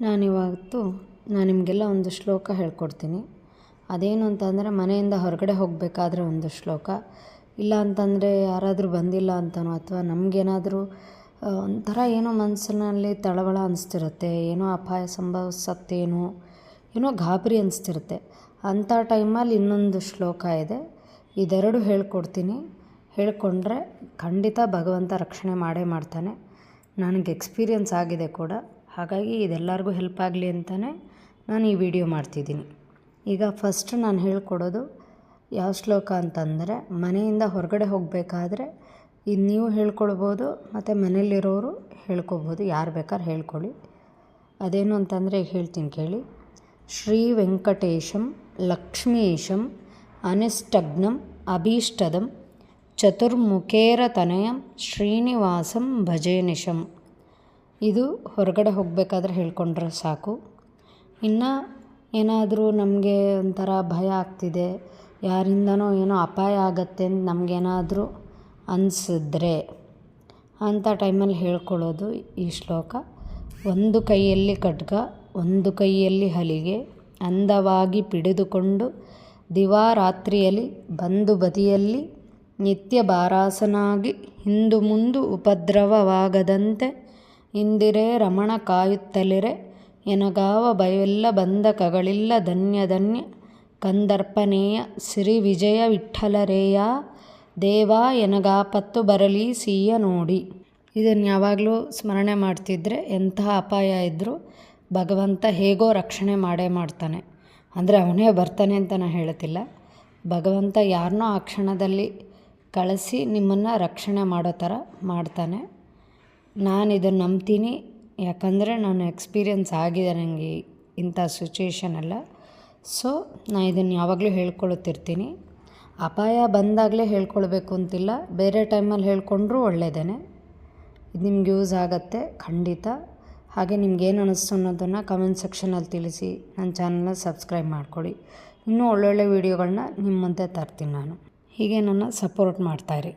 ನಾನಿವತ್ತು ನಾನು ನಿಮಗೆಲ್ಲ ಒಂದು ಶ್ಲೋಕ ಹೇಳ್ಕೊಡ್ತೀನಿ. ಅದೇನು ಅಂತಂದರೆ ಮನೆಯಿಂದ ಹೊರಗಡೆ ಹೋಗಬೇಕಾದ್ರೆ ಒಂದು ಶ್ಲೋಕ. ಇಲ್ಲ ಅಂತಂದರೆ ಯಾರಾದರೂ ಬಂದಿಲ್ಲ ಅಂತನೋ ಅಥವಾ ನಮಗೇನಾದರೂ ಒಂಥರ ಏನೋ ಮನಸ್ಸಿನಲ್ಲಿ ತಳವಳ ಅನಿಸ್ತಿರುತ್ತೆ. ಏನೋ ಅಪಾಯ ಸಂಭವಿಸತ್ತೇನೋ ಏನೋ ಗಾಬರಿ ಅನಿಸ್ತಿರುತ್ತೆ. ಅಂಥ ಟೈಮಲ್ಲಿ ಇನ್ನೊಂದು ಶ್ಲೋಕ ಇದೆ. ಇದೆರಡು ಹೇಳ್ಕೊಡ್ತೀನಿ. ಹೇಳ್ಕೊಂಡ್ರೆ ಖಂಡಿತ ಭಗವಂತ ರಕ್ಷಣೆ ಮಾಡೇ ಮಾಡ್ತಾನೆ. ನನಗೆ ಎಕ್ಸ್ಪೀರಿಯನ್ಸ್ ಆಗಿದೆ ಕೂಡ. ಹಾಗಾಗಿ ಇದೆಲ್ಲರಿಗೂ ಹೆಲ್ಪ್ ಆಗಲಿ ಅಂತಲೇ ನಾನು ಈ ವಿಡಿಯೋ ಮಾಡ್ತಿದ್ದೀನಿ. ಈಗ ಫಸ್ಟ್ ನಾನು ಹೇಳ್ಕೊಡೋದು ಯಾವ ಶ್ಲೋಕ ಅಂತಂದರೆ, ಮನೆಯಿಂದ ಹೊರಗಡೆ ಹೋಗಬೇಕಾದ್ರೆ ಇದು ನೀವು ಹೇಳ್ಕೊಳ್ಬೋದು ಮತ್ತು ಮನೆಯಲ್ಲಿರೋರು ಹೇಳ್ಕೊಬೋದು ಯಾರು ಬೇಕಾದ್ರೆ ಹೇಳ್ಕೊಳ್ಳಿ. ಅದೇನು ಅಂತಂದರೆ ಈಗ ಹೇಳ್ತೀನಿ ಕೇಳಿ. ಶ್ರೀ ವೆಂಕಟೇಶಂ ಲಕ್ಷ್ಮೀಶಂ ಅನಿಷ್ಟಗ್ನಂ ಅಭೀಷ್ಟದಂ ಚತುರ್ಮುಖೇರತನಯಂ ಶ್ರೀನಿವಾಸಂ ಭಜೆ ನಿಶಂ ಇದು ಹೊರಗಡೆ ಹೋಗಬೇಕಾದ್ರೆ ಹೇಳ್ಕೊಂಡ್ರೆ ಸಾಕು. ಇನ್ನು ಏನಾದರೂ ನಮಗೆ ಒಂಥರ ಭಯ ಆಗ್ತಿದೆ, ಯಾರಿಂದನೋ ಏನೋ ಅಪಾಯ ಆಗತ್ತೆ ಅಂತ ನಮಗೇನಾದರೂ ಅನಿಸಿದ್ರೆ ಅಂಥ ಟೈಮಲ್ಲಿ ಹೇಳ್ಕೊಳ್ಳೋದು ಈ ಶ್ಲೋಕ. ಒಂದು ಕೈಯಲ್ಲಿ ಖಡ್ಗ, ಒಂದು ಕೈಯಲ್ಲಿ ಹಲಿಗೆ, ಅಂದವಾಗಿ ಪಿಡಿದುಕೊಂಡು ದಿವಾರಾತ್ರಿಯಲ್ಲಿ ಬಂದು ಬದಿಯಲ್ಲಿ ನಿತ್ಯ ಬಾರಾಸನಾಗಿ ಹಿಂದು ಮುಂದು ಉಪದ್ರವವಾಗದಂತೆ ಇಂದಿರೇ ರಮಣ ಕಾಯುತ್ತಲಿರೆ. ಎನಗಾವ ಭಯವೆಲ್ಲ ಬಂದ ಕಗಳಿಲ್ಲ ಧನ್ಯ ಧನ್ಯ. ಕಂದರ್ಪನೇಯ ಶ್ರೀ ವಿಜಯ ವಿಠ್ಠಲರೇಯ ದೇವಾ ಎನಗಾಪತ್ತು ಬರಲಿ ಸೀಯ ನೋಡಿ. ಇದನ್ನು ಯಾವಾಗಲೂ ಸ್ಮರಣೆ ಮಾಡ್ತಿದ್ರೆ ಎಂತಹ ಅಪಾಯ ಇದ್ದರೂ ಭಗವಂತ ಹೇಗೋ ರಕ್ಷಣೆ ಮಾಡೇ ಮಾಡ್ತಾನೆ. ಅಂದರೆ ಅವನೇ ಬರ್ತಾನೆ ಅಂತ ನಾನು ಹೇಳ್ತಿಲ್ಲ ಭಗವಂತ ಯಾರನ್ನೋ ಆ ಕ್ಷಣದಲ್ಲಿ ಕಳಿಸಿ ನಿಮ್ಮನ್ನು ರಕ್ಷಣೆ ಮಾಡೋ ಥರ ಮಾಡ್ತಾನೆ. ನಾನು ಇದನ್ನು ನಂಬ್ತೀನಿ. ಯಾಕಂದರೆ ನಾನು ಎಕ್ಸ್ಪೀರಿಯನ್ಸ್ ಆಗಿದೆ ನನಗೆ ಇಂಥ ಸಿಚುವೇಶನೆಲ್ಲ ಸೊ, ನಾನು ಇದನ್ನು ಯಾವಾಗಲೂ ಹೇಳ್ಕೊಳುತ್ತಿರ್ತೀನಿ ಅಪಾಯ ಬಂದಾಗಲೇ ಹೇಳ್ಕೊಳ್ಬೇಕು ಅಂತಿಲ್ಲ. ಬೇರೆ ಟೈಮಲ್ಲಿ ಹೇಳ್ಕೊಂಡ್ರೂ ಒಳ್ಳೆಯದೇ ಇದು ನಿಮ್ಗೆ ಯೂಸ್ ಆಗುತ್ತೆ, ಖಂಡಿತ. ಹಾಗೆ ನಿಮ್ಗೇನು ಅನ್ನಿಸ್ತು ಅನ್ನೋದನ್ನು ಕಮೆಂಟ್ ಸೆಕ್ಷನಲ್ಲಿ ತಿಳಿಸಿ. ನನ್ನ ಚಾನಲ್ನ ಸಬ್ಸ್ಕ್ರೈಬ್ ಮಾಡ್ಕೊಳ್ಳಿ. ಇನ್ನೂ ಒಳ್ಳೊಳ್ಳೆ ವೀಡಿಯೋಗಳನ್ನ ನಿಮ್ಮ ಮುಂದೆ ತರ್ತೀನಿ ನಾನು. ಹೀಗೆ ನನ್ನ ಸಪೋರ್ಟ್ ಮಾಡ್ತಾಯಿರಿ